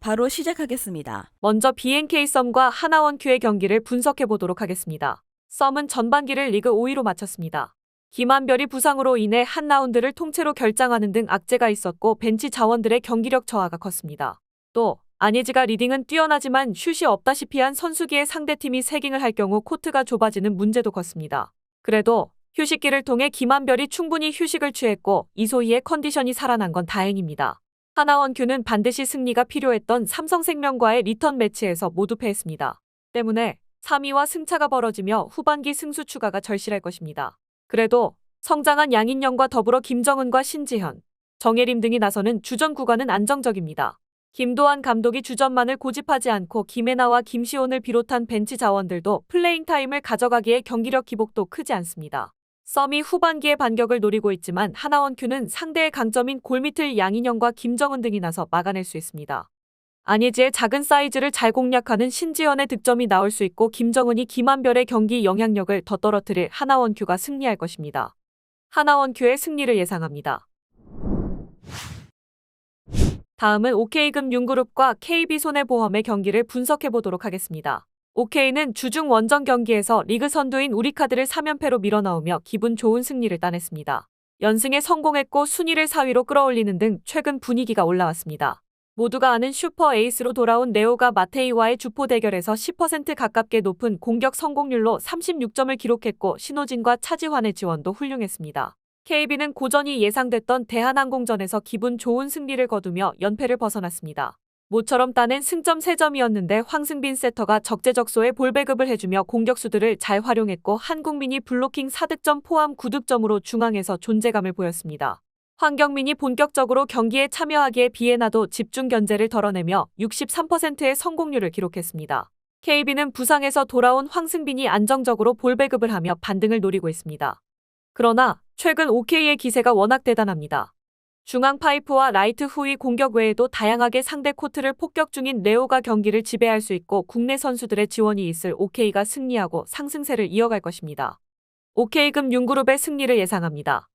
바로 시작하겠습니다. 먼저 BNK 썸과 하나원큐의 경기를 분석해 보도록 하겠습니다. 썸은 전반기를 리그 5위로 마쳤습니다. 김한별이 부상으로 인해 한 라운드를 통째로 결장하는 등 악재가 있었고 벤치 자원들의 경기력 저하가 컸습니다. 또 안예지가 리딩은 뛰어나지만 슛이 없다시피 한 선수기에 상대팀이 세깅을 할 경우 코트가 좁아지는 문제도 컸습니다. 그래도 휴식기를 통해 김한별이 충분히 휴식을 취했고 이소희의 컨디션이 살아난 건 다행입니다. 하나원큐는 반드시 승리가 필요했던 삼성생명과의 리턴 매치에서 모두 패했습니다. 때문에 3위와 승차가 벌어지며 후반기 승수 추가가 절실할 것입니다. 그래도 성장한 양인영과 더불어 김정은과 신지현, 정예림 등이 나서는 주전 구간은 안정적입니다. 김도환 감독이 주전만을 고집하지 않고 김혜나와 김시온을 비롯한 벤치 자원들도 플레잉 타임을 가져가기에 경기력 기복도 크지 않습니다. 썸이 후반기에 반격을 노리고 있지만 하나원 큐는 상대의 강점인 골밑을 양인영과 김정은 등이 나서 막아낼 수 있습니다. 안예지의 작은 사이즈를 잘 공략하는 신지연의 득점이 나올 수 있고 김정은이 김한별의 경기 영향력을 더 떨어뜨릴 하나원 큐가 승리할 것입니다. 하나원 큐의 승리를 예상합니다. 다음은 OK금융그룹과 KB손해보험의 경기를 분석해 보도록 하겠습니다. OK는 주중 원정 경기에서 리그 선두인 우리카드를 3연패로 밀어넣으며 기분 좋은 승리를 따냈습니다. 연승에 성공했고 순위를 4위로 끌어올리는 등 최근 분위기가 올라왔습니다. 모두가 아는 슈퍼 에이스로 돌아온 네오가 마테이와의 주포 대결에서 10% 가깝게 높은 공격 성공률로 36점을 기록했고 신호진과 차지환의 지원도 훌륭했습니다. KB는 고전이 예상됐던 대한항공전에서 기분 좋은 승리를 거두며 연패를 벗어났습니다. 모처럼 따낸 승점 3점이었는데 황승빈 세터가 적재적소에 볼 배급을 해주며 공격수들을 잘 활용했고 한국민이 블로킹 4득점 포함 9득점으로 중앙에서 존재감을 보였습니다. 황경민이 본격적으로 경기에 참여하기에 비해나도 집중 견제를 덜어내며 63%의 성공률을 기록했습니다. KB는 부상에서 돌아온 황승빈이 안정적으로 볼 배급을 하며 반등을 노리고 있습니다. 그러나 최근 OK의 기세가 워낙 대단합니다. 중앙 파이프와 라이트 후위 공격 외에도 다양하게 상대 코트를 폭격 중인 레오가 경기를 지배할 수 있고 국내 선수들의 지원이 있을 OK가 승리하고 상승세를 이어갈 것입니다. OK금융그룹의 승리를 예상합니다.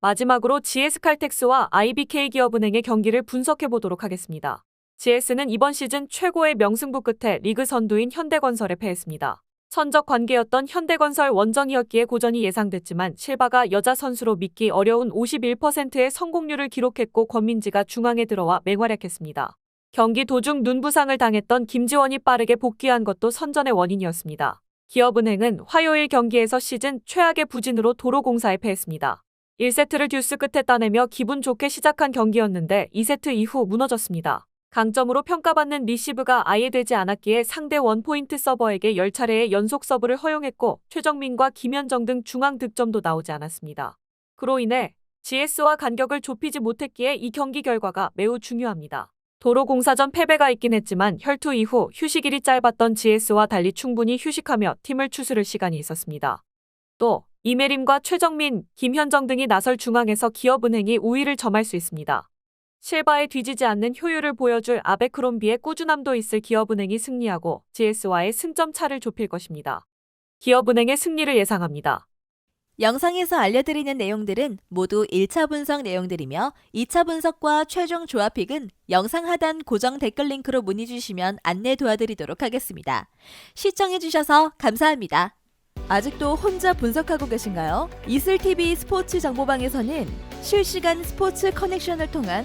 마지막으로 GS칼텍스와 IBK 기업은행의 경기를 분석해 보도록 하겠습니다. GS는 이번 시즌 최고의 명승부 끝에 리그 선두인 현대건설에 패했습니다. 선적 관계였던 현대건설 원정이었기에 고전이 예상됐지만 실바가 여자 선수로 믿기 어려운 51%의 성공률을 기록했고 권민지가 중앙에 들어와 맹활약했습니다. 경기 도중 눈 부상을 당했던 김지원이 빠르게 복귀한 것도 선전의 원인이었습니다. 기업은행은 화요일 경기에서 시즌 최악의 부진으로 도로공사에 패했습니다. 1세트를 듀스 끝에 따내며 기분 좋게 시작한 경기였는데 2세트 이후 무너졌습니다. 강점으로 평가받는 리시브가 아예 되지 않았기에 상대 원포인트 서버에게 10차례의 연속 서브를 허용했고 최정민과 김현정 등 중앙 득점도 나오지 않았습니다. 그로 인해 GS와 간격을 좁히지 못했기에 이 경기 결과가 매우 중요합니다. 도로공사전 패배가 있긴 했지만 혈투 이후 휴식일이 짧았던 GS와 달리 충분히 휴식하며 팀을 추스를 시간이 있었습니다. 또 이메림과 최정민, 김현정 등이 나설 중앙에서 기업은행이 우위를 점할 수 있습니다. 실바에 뒤지지 않는 효율을 보여줄 아베크롬비의 꾸준함도 있을 기업은행이 승리하고 GS와의 승점 차를 좁힐 것입니다. 기업은행의 승리를 예상합니다. 영상에서 알려드리는 내용들은 모두 1차 분석 내용들이며 2차 분석과 최종 조합픽은 영상 하단 고정 댓글 링크로 문의 주시면 안내 도와드리도록 하겠습니다. 시청해주셔서 감사합니다. 아직도 혼자 분석하고 계신가요? 이슬TV 스포츠 정보방에서는 실시간 스포츠 커넥션을 통한